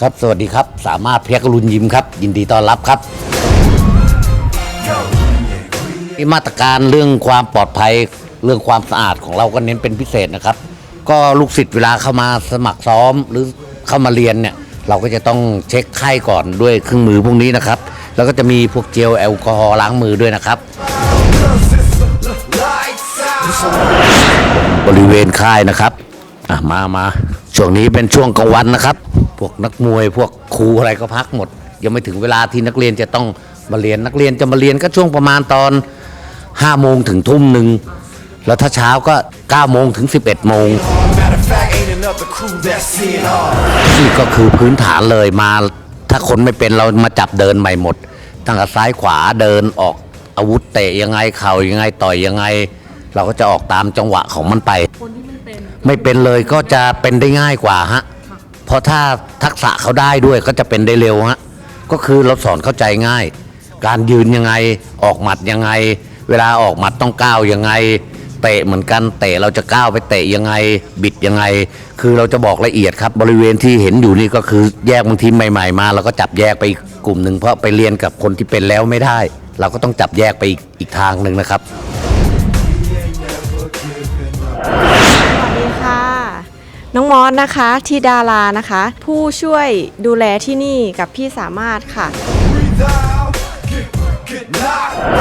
ครับ สวัสดีครับ สามารถเพียกรุนยิมครับ ยินดีต้อนรับครับมาตรการเรื่องความปลอดภัยเรื่องความสะอาดของเราก็เน้นเป็นพิเศษนะครับ ก็ลูกศิษย์เวลาเข้ามาสมัครซ้อมหรือเข้ามาเรียนเนี่ย เราก็จะต้องเช็คไข้ก่อนด้วยเครื่องมือพวกนี้นะครับ แล้วก็จะมีพวกเจลแอลกอฮอล์ล้างมือด้วยนะครับ บริเวณค่ายนะครับ อะมามาช่วงนี้เป็นช่วงกลางวันนะครับ พวกนักมวย พวกครูอะไรก็พักหมด ยังไม่ถึงเวลาที่นักเรียนจะต้องมาเรียนนักเรียนจะมาเรียนก็ช่วงประมาณตอน5โมงถึงทุ่มหนึ่งแล้วถ้าเช้าก็9โมงถึง 11โมง Matter of fact, ain't another crew that's seeing all. นี่ก็คือพื้นฐานเลยมา ถ้าคนไม่เป็นเรามาจับเดินใหม่หมด ตั้งแต่ซ้ายขวาเดินออกอาวุธเตะยังไงเข่ายังไงต่อยยังไง เราก็จะออกตามจังหวะของมันไป คนที่ไม่เป็นไม่เป็นเลยก็จะเป็นได้ง่ายกว่าฮะ เพราะถ้าทักษะเขาได้ด้วยก็จะเป็นได้เร็วฮะก็คือเราสอนเข้าใจง่าย การยืนยังไงออกหมัดยังไง เวลาออกหมัดต้องก้าวยังไง เตะเหมือนกันเตะเราจะก้าวไปเตะยังไง บิดยังไง คือเราจะบอกละเอียดครับ บริเวณที่เห็นอยู่นี่ก็คือแยกบางทีใหม่ ๆ มาเราก็จับแยกไปอีกกลุ่มหนึ่งเพราะไปเรียนกับคนที่เป็นแล้วไม่ได้ เราก็ต้องจับแยกไปอีกอีกทางหนึ่งนะครับ น้องมอสนะคะที่ดารานะคะ ผู้ช่วยดูแลที่นี่กับพี่สามารถค่ะ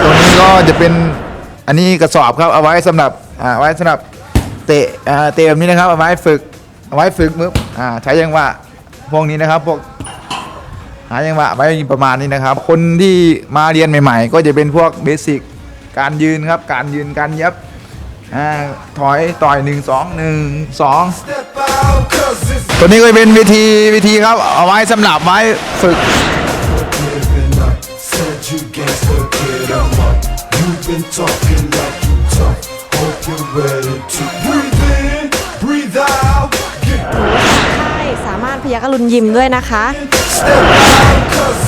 ตรงนี้ก็จะเป็นอันนี้กระสอบครับเอาไว้สำหรับอ่าไว้สำหรับเตะอ่าเตะแบบนี้นะครับเอาไว้ฝึกเอาไว้ฝึกมืออ่าใช้ยังหวะพวกนี้นะครับพวกหายังหวะไว้ประมาณนี้นะครับ คนที่มาเรียนใหม่ ๆ ก็จะเป็นพวกเบสิกการยืนครับการยืนการยับ อ่าถอยต่อยหนึ่งสองหนึ่งสอง Step out, cause it's ตัวนี้ก็เป็นวิธีวิธีครับ เอาไว้สำหรับไว้ฝึก giving up. Said you gangsta, get 'em up. You've been talking like you tough. Hope you're ready to breathe in, breathe out. Get ค่ายสามารถพยักรุณยิมด้วยนะคะ step out, cause